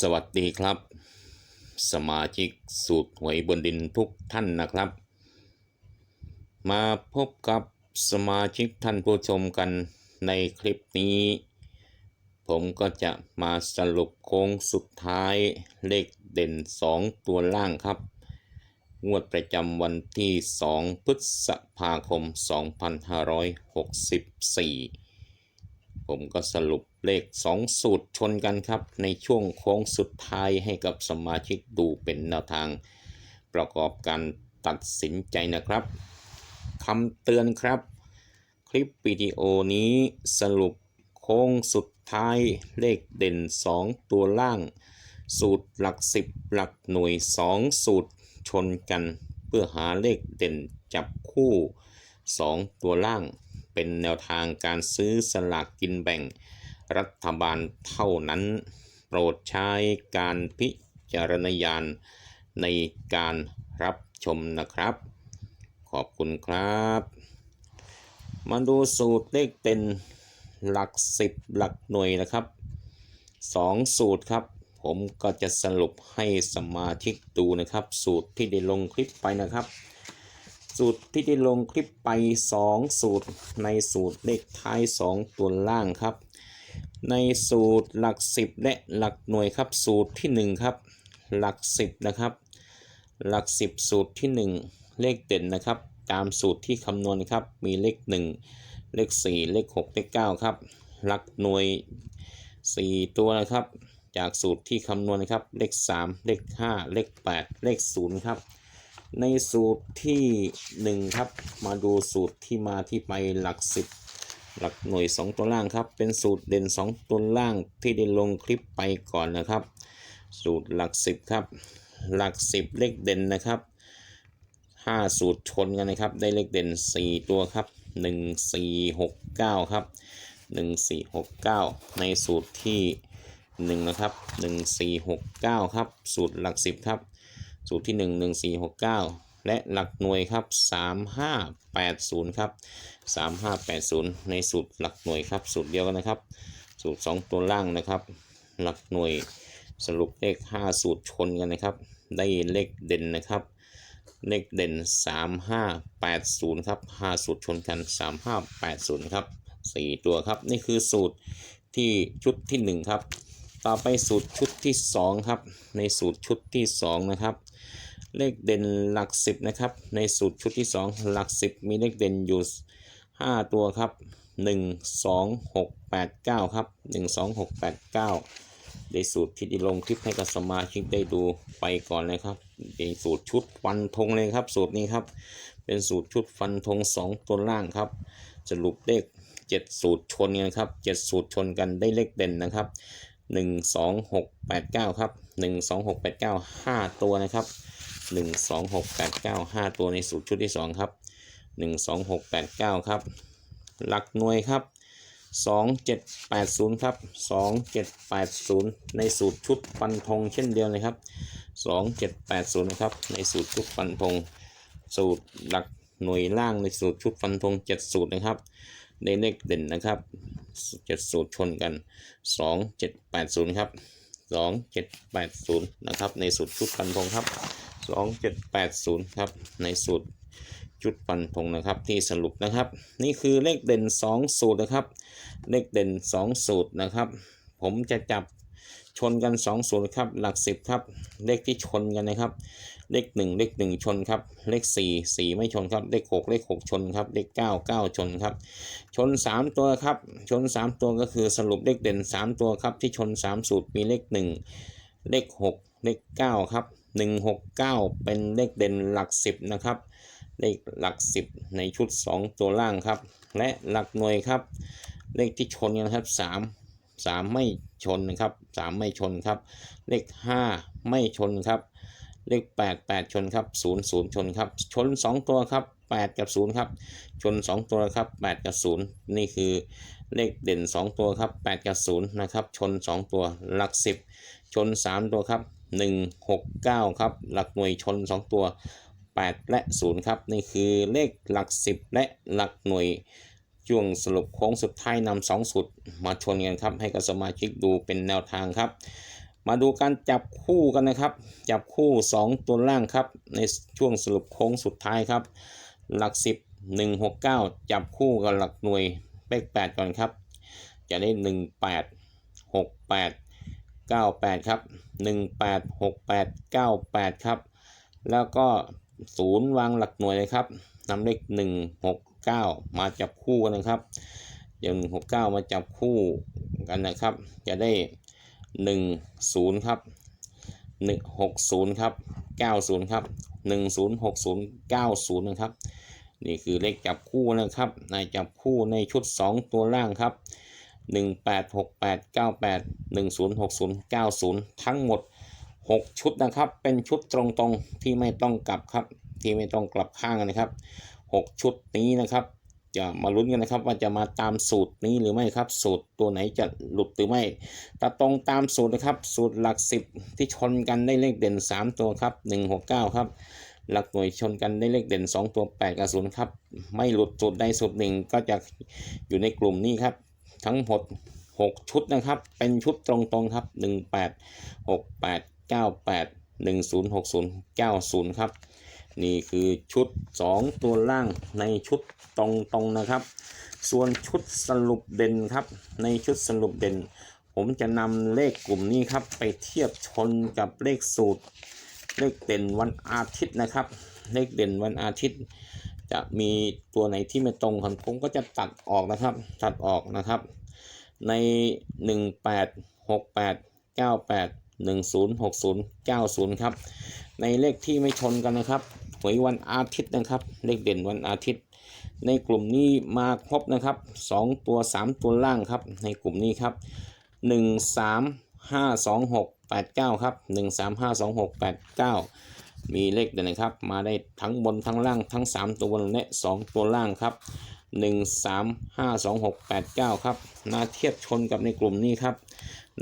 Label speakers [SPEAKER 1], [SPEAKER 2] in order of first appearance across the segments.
[SPEAKER 1] สวัสดีครับ สมาชิกสูตรหวยบนดินทุกท่านนะครับ มาพบกับสมาชิกท่านผู้ชมกันในคลิปนี้ ผมก็จะมาสรุปโค้งสุดท้ายเลขเด่น 2 ตัวล่างครับ งวดประจำวันที่ 2 พฤษภาคม 2564 ผมก็สรุปเลข 2 สูตรชนกันครับ ในช่วงโค้งสุดท้ายให้กับสมาชิกดูเป็นแนวทาง ประกอบการตัดสินใจนะครับคำเตือนครับ คลิปวิดีโอนี้สรุปโค้งสุดท้ายเลขเด่น 2 ตัวล่าง สูตรหลัก 10 หลักหน่วย 2 สูตรชนกัน เพื่อหาเลขเด่นจับคู่ 2 ตัวล่าง เป็นแนวทางการซื้อสลากกินแบ่ง รัฐบาลเท่านั้น โปรดใช้การพิจารณญาณในการรับชมนะครับ ขอบคุณครับ มาดูสูตรเลขเต็นหลัก 10 หลักหน่วยนะครับ 2 สูตรครับ ผมก็จะสรุปให้สมาชิกดูนะครับ สูตรที่ได้ลงคลิปไปนะครับ สูตรที่ได้ลงคลิปไป 2 สูตร ในสูตรเลขท้าย 2 ตัวล่างครับ ในสูตรหลัก 10 และหลักหน่วยครับสูตรที่ 1 ครับ หลัก 10 นะครับ หลัก 10 สูตรที่ 1 เลขเด่นนะครับ ตามสูตรที่คำนวณครับมีเลข 1 เลข 4 เลข 6 เลข 9 ครับ หลักหน่วย 4 ตัวนะครับ จากสูตรที่คำนวณนะครับเลข 3 เลข 5 เลข 8 เลข 0 ครับ ในสูตรที่ 1 ครับ มาดูสูตรที่มาที่ไปหลัก 10 หลักหน่วย 2 ตัวล่างครับ เป็นสูตรเด่น 2 ตัวล่างที่ได้ลงคลิปไปก่อนนะครับ สูตรหลัก 10 ครับ หลัก 10 เลขเด่นนะครับ5สูตรชนกันนะครับ ได้เลขเด่น 4 ตัวครับ 1 4 6 9 ครับ 1 4 6 9 ในสูตรที่ 1 นะครับ 1 4 6 9 ครับ สูตรหลัก 10 ครับ สูตรที่ 1 1 4 6 9 และหลักหน่วยครับ 3 5 8 0 ครับ 3 5 8 0 ในสูตรหลักหน่วยครับ สูตรเดียวกันนะครับ สูตร 2 ตัวล่างนะครับ หลักหน่วยสรุปเลข 5 สูตรชนกันนะครับ ได้เลขเด่นนะครับ เลขเด่น 3 5 8 0 ครับ 5 สูตรชนกัน 3 5 8 0 ครับ 4 ตัวครับ นี่คือสูตรที่ชุดที่ 1 ครับ ต่อไปสูตรชุดที่ 2 ครับ ในสูตรชุดที่ 2 นะครับ เลขเด่นหลัก 10 นะครับ ในสูตรชุดที่ 2 หลัก 10 มีเลขเด่นอยู่ 5 ตัวครับ 1 2 6 8 9 ครับ 1 2 6 8 9 ในสูตรที่ได้ลงคลิปให้กับสมาชิกได้ดูไปก่อนเลยครับเป็นสูตรชุดฟันธงเลยครับ สูตรนี้ครับ เป็นสูตรชุดฟันธง 2 ตัวล่างครับ สรุปเลข 7 สูตรชนกันครับ 7 สูตรชนกันได้เลขเด่นนะครับ 1 2 6 8 9 ครับ 1 2 6 8 9 5 ตัวนะครับ 1 2 6 8 9 5 ตัวในสูตรชุดที่ 2 ครับ 1 2 6 8 9 ครับ หลักหน่วยครับ 2780 ครับ 2780 ในสูตรชุดฟันธงเช่นเดียวเลยครับ 2780นะครับในสูตรชุดฟันธงสูตรหลักหน่วยล่างในสูตรชุดฟันธง7 สูตรนะครับในเลขเด่นนะครับ7สูตรชนกัน 2780 ครับ 2780 นะครับ ในสูตรชุดฟันธงครับ 2780 ครับ ในสูตรชุดฟันธงนะครับที่สรุปนะครับ นี่คือเลขเด่น 2 สูตรนะครับ เลขเด่น 2 สูตรนะครับ ผมจะจับชนกัน2สูตรครับหลัก 10 ครับ เลขที่ชนกันนะครับ เลข 1 เลข 1 ชนครับ เลข 4 4 ไม่ชนครับ เลข 6 เลข 6 ชนครับ เลข 9 9 ชนครับ ชน 3 ตัวครับ ชน 3 ตัวก็คือสรุปเลขเด่น 3 ตัวครับที่ชน 3 สูตรมีเลข 1 เลข 6 เลข9ครับ1 6 9เป็นเลขเด่นหลัก10นะครับเลขหลัก10ในชุด2ตัวล่างครับ และหลักหน่วยครับ เลขที่ชนกันครับ3 3ไม่ชนนะครับ3ไม่ชนครับ เลข5ไม่ชนครับ เลข8 8ชนครับ0 0ชนครับ ชน2ตัวครับ8กับ0ครับ ชน2ตัวครับ8กับ0นี่คือเลขเด่น2ตัวครับ8กับ0นะครับ ชน2ตัวหลัก10ชน3ตัวครับ 1 6 9 ครับ หลักหน่วยชน 2 ตัว 8 และ 0 ครับ นี่คือเลขหลัก 10 และหลักหน่วยช่วงสรุปโค้งสุดท้ายนำ2สูตรมาชนกันครับ ให้กับสมาชิกดูเป็นแนวทางครับ มาดูการจับคู่กันนะครับ จับคู่ 2 ตัวล่างครับ ในช่วงสรุปโค้งสุดท้ายครับ หลัก 10 169 จับคู่กับหลักหน่วยเลข8ก่อนครับ จะได้ 18 68 98 ครับ 18 68 98 ครับ แล้วก็ศูนย์วางหลักหน่วยเลยครับนำเลข 169 มาจับคู่กันนะครับอย่าง169 มาจับคู่กันนะครับ จะได้ 10 ครับ 160 ครับ 90 ครับ 1060 90 นะครับ นี่คือเลขจับคู่นะครับในจับคู่ในชุด 2 ตัวล่างครับ 1868 98 1060 90 ทั้งหมด 6 ชุดนะครับ เป็นชุดตรงๆที่ไม่ต้องกลับครับ ที่ไม่ต้องกลับข้างนะครับ 6 ชุดนี้นะครับ จะมาลุ้นกันนะครับ ว่าจะมาตามสูตรนี้หรือไม่ครับ สูตรตัวไหนจะหลุดหรือไม่ถ้าตรงตามสูตรนะครับ สูตรหลัก 10 ที่ชนกันได้เลขเด่น 3 ตัวครับ 169 ครับหลักหน่วยชนกันได้เลขเด่น 2 ตัว 8 กับ 0 ครับ ไม่หลุดสูตรใดสูตรหนึ่งก็จะอยู่ในกลุ่มนี้ครับ ทั้งหมด6ชุดนะครับ เป็นชุดตรงๆครับ18 68 98 1060 90ครับ นี่คือชุด2ตัวล่างในชุดตรงๆนะครับ ส่วนชุดสรุปเด่นครับ ในชุดสรุปเด่น ผมจะนำเลขกลุ่มนี้ครับ ไปเทียบชนกับเลขสูตร เลขเด่นวันอาทิตย์นะครับ เลขเด่นวันอาทิตย์ จะมีตัวไหนที่ไม่ตรงกันผมก็จะตัดออกนะครับ ตัดออกนะครับ ใน 18 68 98 10 60 90 ครับ ในเลขที่ไม่ชนกันนะครับหวยวันอาทิตย์นะครับ เลขเด่นวันอาทิตย์ ในกลุ่มนี้มาครบนะครับ 2 ตัว 3 ตัวล่างครับ ในกลุ่มนี้ครับ 1 3 5 2 6 8 9 ครับ 1 3 5 2 6 8 9 มีเลขเด่นนะครับ มาได้ทั้งบนทั้งล่างทั้ง 3 ตัวบนและ 2 ตัวล่างครับ 1 3 5 2 6 8 9 ครับมาเทียบชนกับในกลุ่มนี้ครับ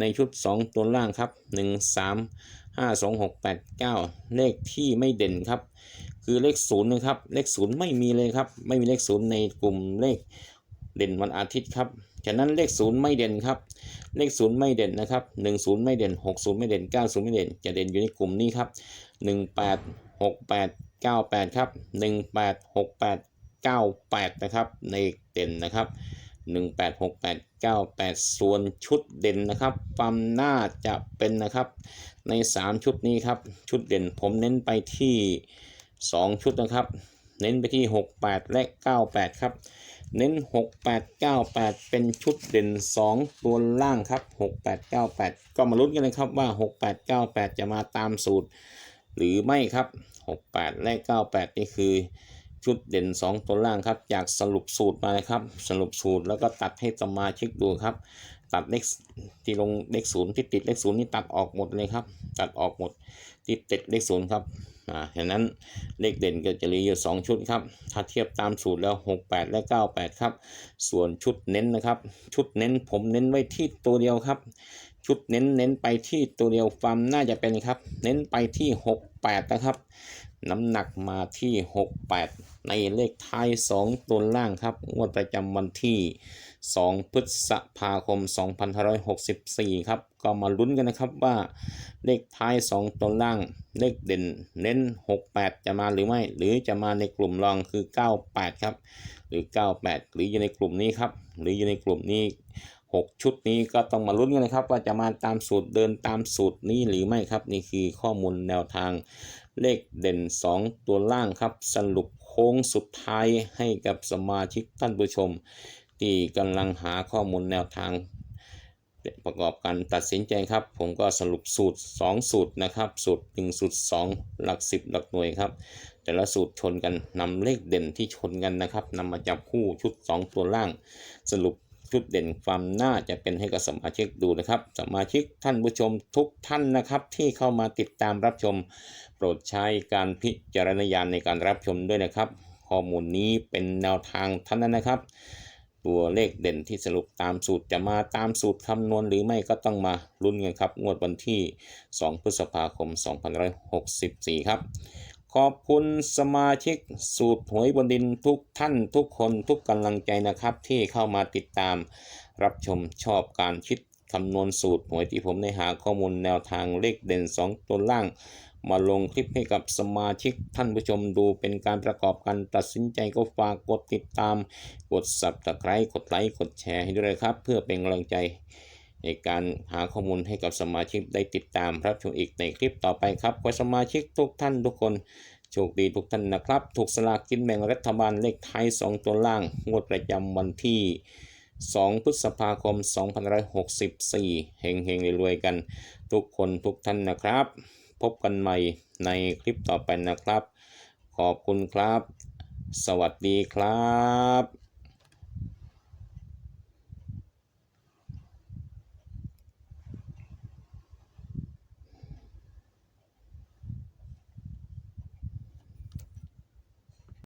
[SPEAKER 1] ในชุด 2 ตัวล่างครับ 1 3 5 2 6 8 9 เลขที่ไม่เด่นครับ คือเลขศูนย์นะครับ เลขศูนย์ไม่มีเลยครับ ไม่มีเลขศูนย์ในกลุ่มเลขเด่นวันอาทิตย์ครับ ฉะนั้นเลขศูนย์ไม่เด่นครับ เลขศูนย์ไม่เด่นนะครับหนึ่งศูนย์ไม่เด่นหกศูนย์ไม่เด่นเก้าศูนย์ไม่เด่น จะเด่นอยู่ในกลุ่มนี้ครับ หนึ่งแปดหกแปดเก้าแปดครับหนึ่งแปดหกแปดเก้าแปดนะครับ ในเด่นนะครับหนึ่งแปดหกแปดเก้าแปดส่วนชุดเด่นนะครับความน่าจะเป็นนะครับ ในสามชุดนี้ครับ ชุดเด่นผมเน้นไปที่ 2 ชุดนะครับ เน้นไปที่ 68 และ 98 ครับเน้น 68 98 เป็นชุดเด่น 2 ตัวล่างครับ 68 98 ก็มาลุ้นกันเลยครับว่า 68 98 จะมาตามสูตร หรือไม่ครับ 68 และ 98 นี่คือชุดเด่น 2 ตัวล่างครับ จากสรุปสูตรมาเลยครับ สรุปสูตรแล้วก็ตัดให้สมาชิกดูครับ ตัดเลขที่ลงเลขศูนย์ที่ติดเลขศูนย์นี่ตัดออกหมดเลยครับ ตัดออกหมดที่ติดเลขศูนย์ครับอ่าฉะนั้นเลขเด่นก็จะเหลืออยู่2ชุดครับ ถ้าเทียบตามสูตรแล้ว 68 และ 98 ครับ ส่วนชุดเน้นนะครับ ชุดเน้นผมเน้นไว้ที่ตัวเดียวครับ ชุดเน้นเน้นไปที่ตัวเดียวความน่าจะเป็นครับ เน้นไปที่ 68 นะครับ น้ำหนักมาที่ 68 ในเลขท้าย 2 ตัวล่างครับงวดประจำวันที่ 2 พฤษภาคม 2564 ครับ ก็มาลุ้นกันนะครับว่าเลขท้าย 2 ตัวล่าง เลขเด่นเน้น 68 จะมาหรือไม่ หรือจะมาในกลุ่มรองคือ 98 ครับ หรือ 98 หรืออยู่ในกลุ่มนี้ครับ หรืออยู่ในกลุ่มนี้ 6 ชุดนี้ก็ต้องมาลุ้นกันนะครับว่าจะมาตามสูตรเดินตามสูตรนี้หรือไม่ครับ นี่คือข้อมูลแนวทางเลขเด่น 2 ตัวล่างครับ สรุปโค้งสุดท้ายให้กับสมาชิกท่านผู้ชม ที่กำลังหาข้อมูลแนวทางประกอบการตัดสินใจครับ ผมก็สรุปสูตร 2 สูตรนะครับ สูตร 1 สูตร 2 หลัก 10 หลักหน่วยครับ แต่ละสูตรชนกันนำเลขเด่นที่ชนกันนะครับนำมาจับคู่ชุด 2 ตัวล่าง สรุป ชุดเด่นความน่าจะเป็นให้กับสมาชิกดูนะครับ สมาชิกท่านผู้ชมทุกท่านนะครับ ที่เข้ามาติดตามรับชม โปรดใช้การพิจารณญาณในการรับชมด้วยนะครับ ข้อมูลนี้เป็นแนวทางท่านั้นนะครับ ตัวเลขเด่นที่สรุปตามสูตรจะมาตามสูตรคำนวณหรือไม่ก็ต้องมาลุ้นกันครับ งวดวันที่ 2 พฤษภาคม 2564 ครับ ขอบคุณสมาชิกสูตรหวยบนดินทุกท่านทุกคนทุกกำลังใจนะครับ ที่เข้ามาติดตาม รับชมชอบการคิดคำนวณสูตรหวยที่ผมได้หาข้อมูลแนวทางเลขเด่น 2ตัวล่าง มาลงคลิปให้กับสมาชิกท่านผู้ชมดูเป็นการประกอบการตัดสินใจก็ฝากกดติดตาม กด subscribe กดไลค์กดแชร์ให้ด้วยนะครับ เพื่อเป็นกำลังใจ ในการหาข้อมูลให้กับสมาชิกได้ติดตามรับชมอีกในคลิปต่อไปครับขอสมาชิกทุกท่านทุกคนโชคดีทุกท่านนะครับ ถูกสลากกินแบ่งรัฐบาลเลขท้าย 2 ตัวล่าง งวดประจำวันที่ 2 พฤษภาคม 2564 เฮงเฮงๆรวยๆกัน ทุกคนทุกท่านนะครับ พบกันใหม่ในคลิปต่อไปนะครับ ขอบคุณครับ สวัสดีครับ